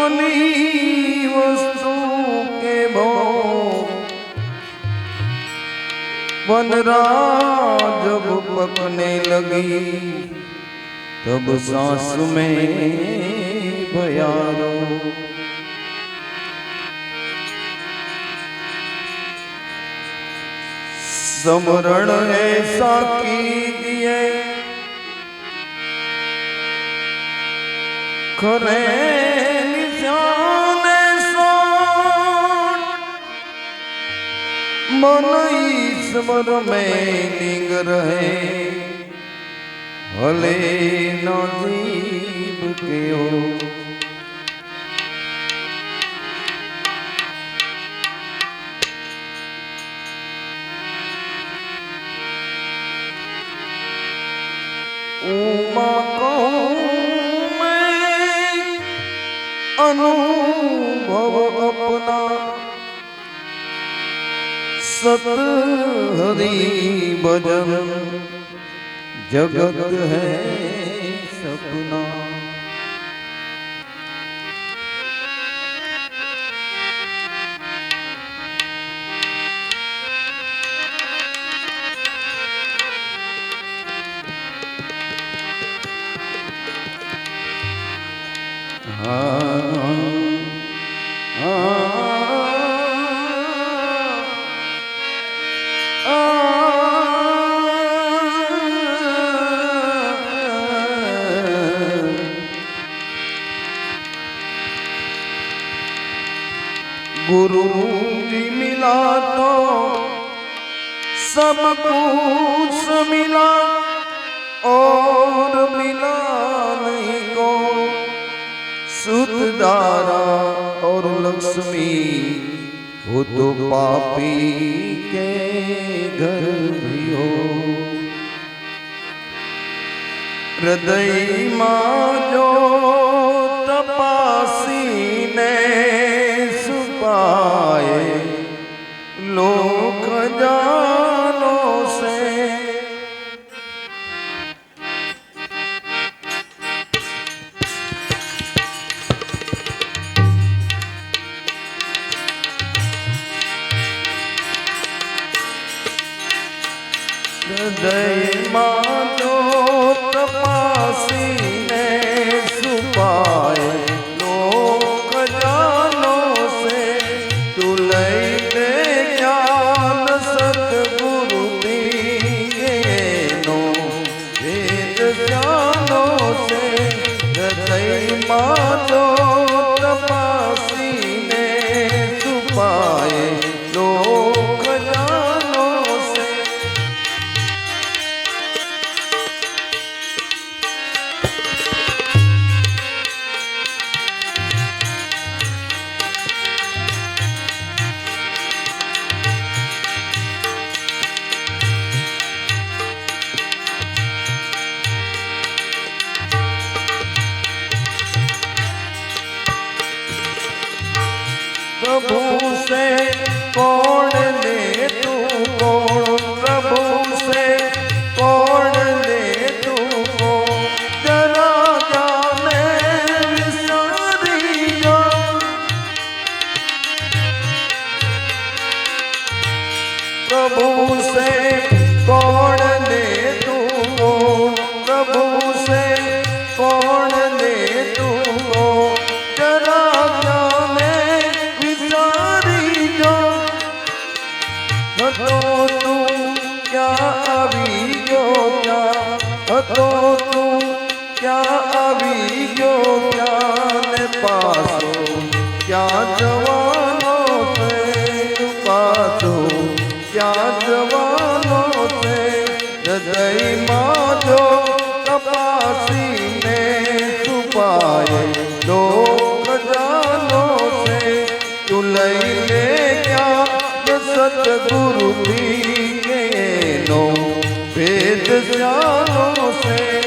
ઓલી વસ્તુ કે ભો वनराज जब पकने लगी तब सांस में भयारो समरण ऐसा कीजिए खरे મન ઈશ્વર મેં નિંગ રહે. ભલે નો જીવ કેવો हरि भजन। जगत है कुछ मिला और मिला नहीं को। सुतदारा और लक्ष्मी वो तो पापी के घर भी हो हृदय माँ जो तपासी ने પ્રભુ સે છુપાય લોક જાનો છે તું લઈને ક્યાં સતગુરુ નો ભેદ જાનો છે.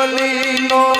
চলিল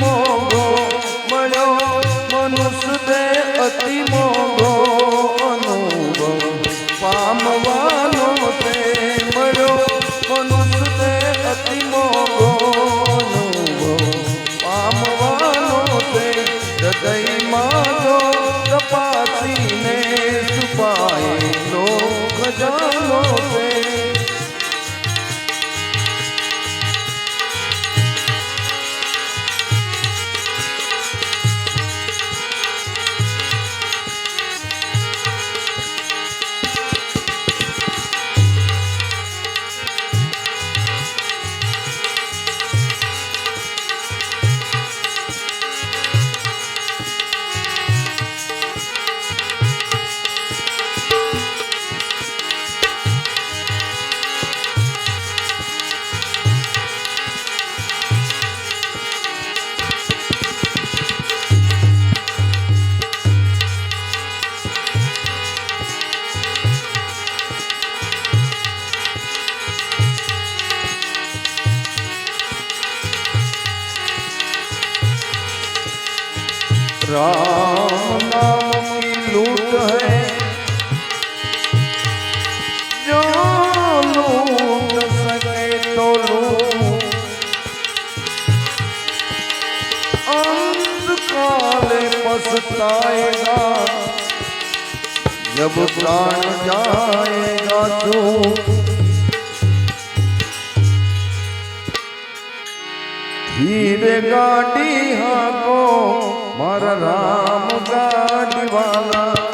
મોગો મળ્યો મનુષ્ય सताएगा जब प्राण जाएगा तो। हीरे गाड़ी हाँ को मारा राम गाड़ी वाला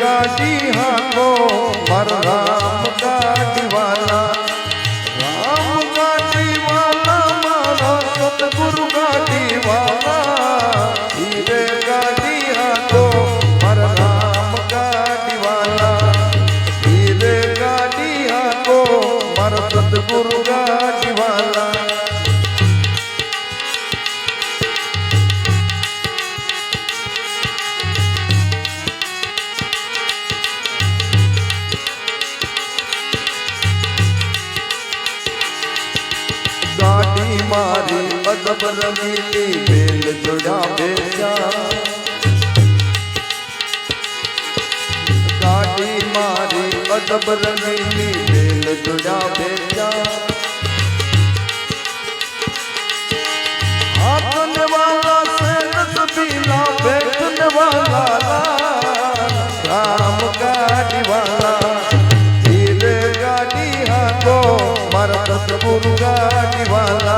ગાડી હાકો મારો રામ ગાડી વાલા মন মুরগা নিবালা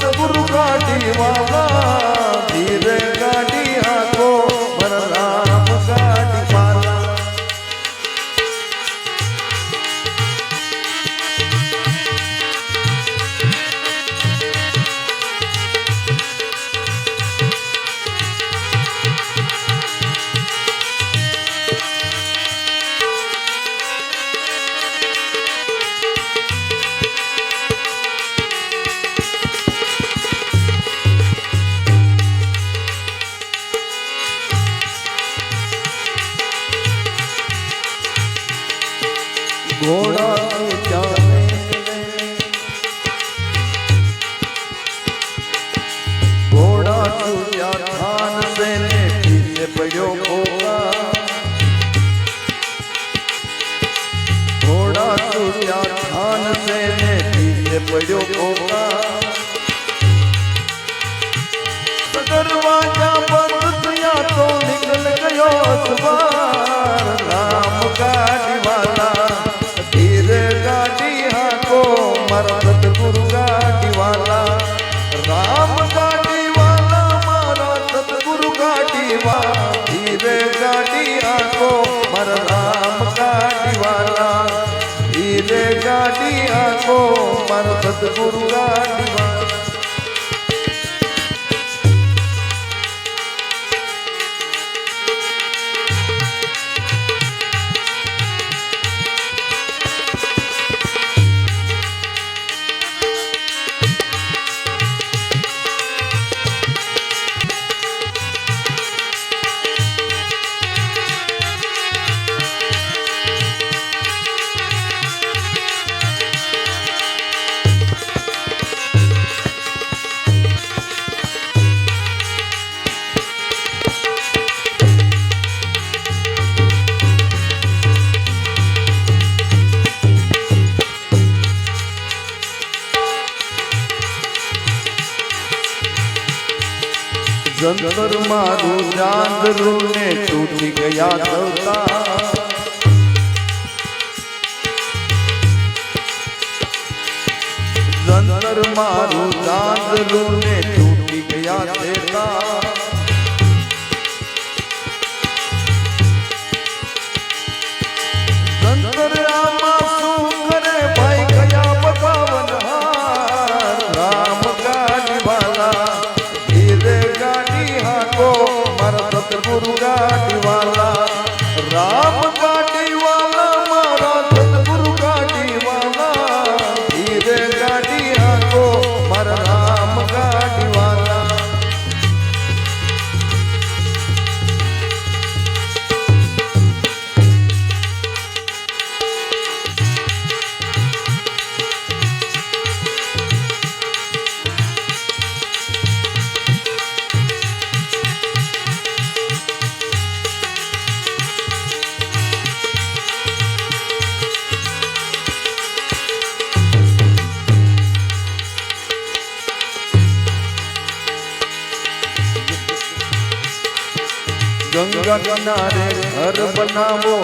સદગુરુ કાઢી વાળા ઘોડા ચાલે. ઘોડા ચૂટ્યા ખાન સેને પીછે પડ્યો ખોખા. ઘોડા ચૂટ્યા ખાન સેને પીછે પડ્યો ગાડી આખો મારો સદગુરુ ગાડી જંતર મારું જાંગરું ને તૂટી ગયા થતા જંતર મારું જાંગરું ને તૂટી ગયા થતા ના રે ઘર બનાવો.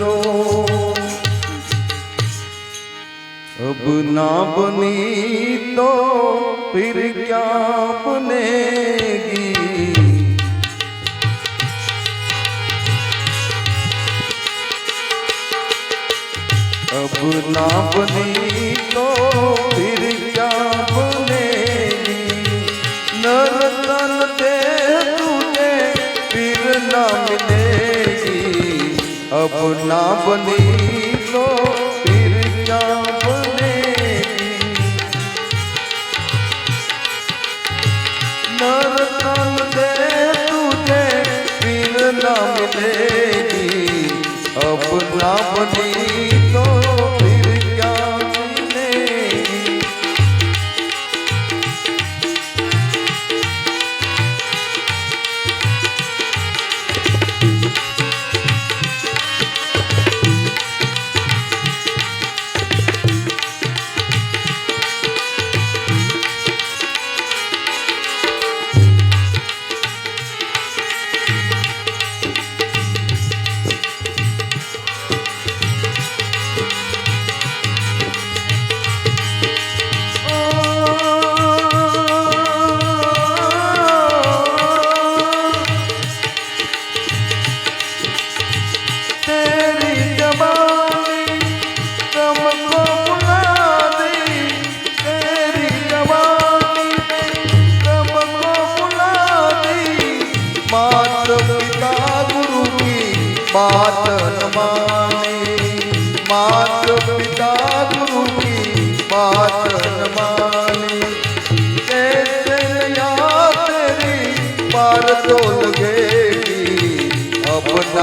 નો અબ ના બની તો ફિર ક્યા બનેગી? અબ ના બની તો ફિર અપના બની લો પીર બને. નર કામ દે તુજે, પીર નામ દે અપના બની લો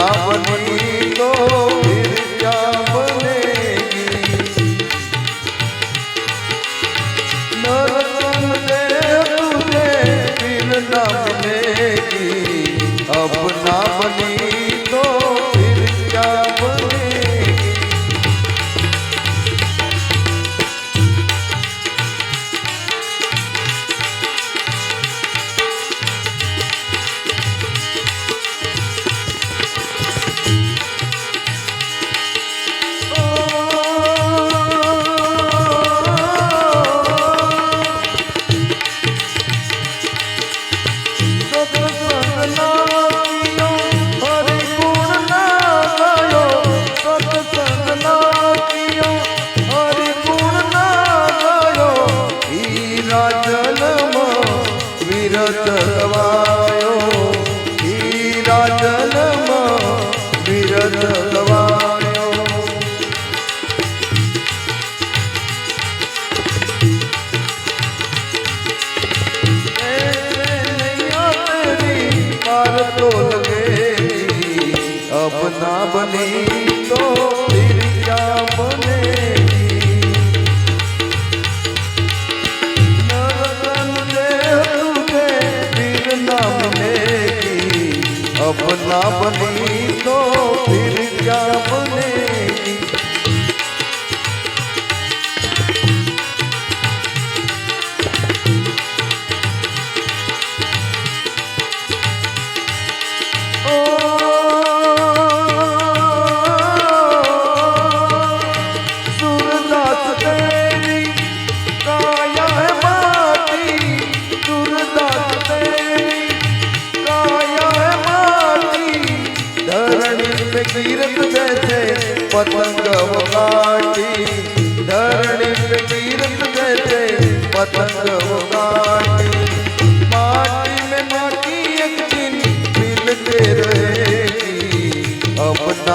રામ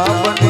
बनी